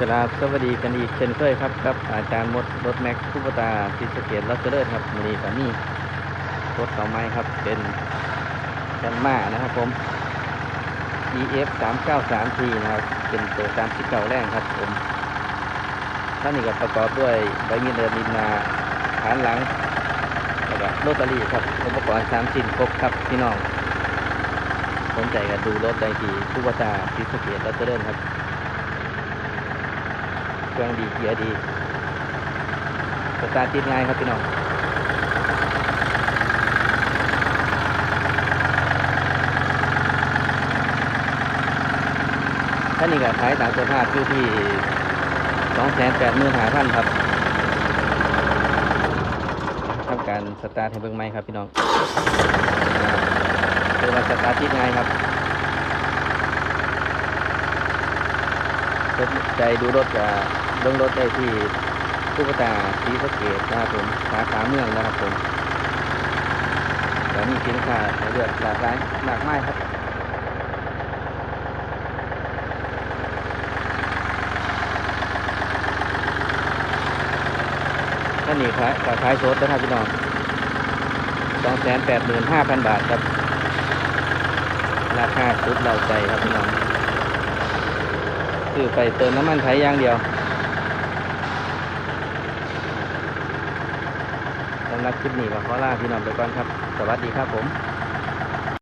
กราบสวัสดีกันอีกเช่นเคยครับกับอาจารย์มดรถแม็กคุปตาซิสเกตลัสเดอร์ครับวันนี้ก็มีรถต่อไม้ครับเป็นแคนมานะครับผม EF 3 9 3 T นะครับ เป็นตัว39แรงครับผมท่านนี้ก็ประกอบด้วยใบมีดเดินดินนาฐานหลังแล้วก็โรตารี่ครับอุปกรณ์สามชิ้นครบครับพี่น้องสนใจก็ดูรถได้ที่คุปตาซิสเกตลัสเดอร์ครับ เครื่องดีเกียร์ดีสตาร์ทติดง่ายครับพี่น้องท่านนี้ก็ขายตามสภาพอยู่ที่สองแสนแปดหมื่นห้าพันครับทำการสตาร์ทให้เบิ่งไหมครับพี่น้องเรียกว่าสตาร์ทติดง่ายครับ สนใจดูรถกับเบิ่งรถได้ที่ตุ๊กตาสีสเกตนะครับผมสาขาเมืองนะครับผมแล้วมีสินค้าให้เลือกหลากหลายมากมายครับท่านนี่ขายก็ขายสดนะครับพี่น้องสองแสนแปดหมื่นห้าพันบาทครับราคาสุดเราใจครับพี่น้อง คือไปเติมน้ำมันไทยอย่างเดียวสำหรับคลิปนี้ก็ขอลาพี่น้องไปก่อนครับ สวัสดีครับผม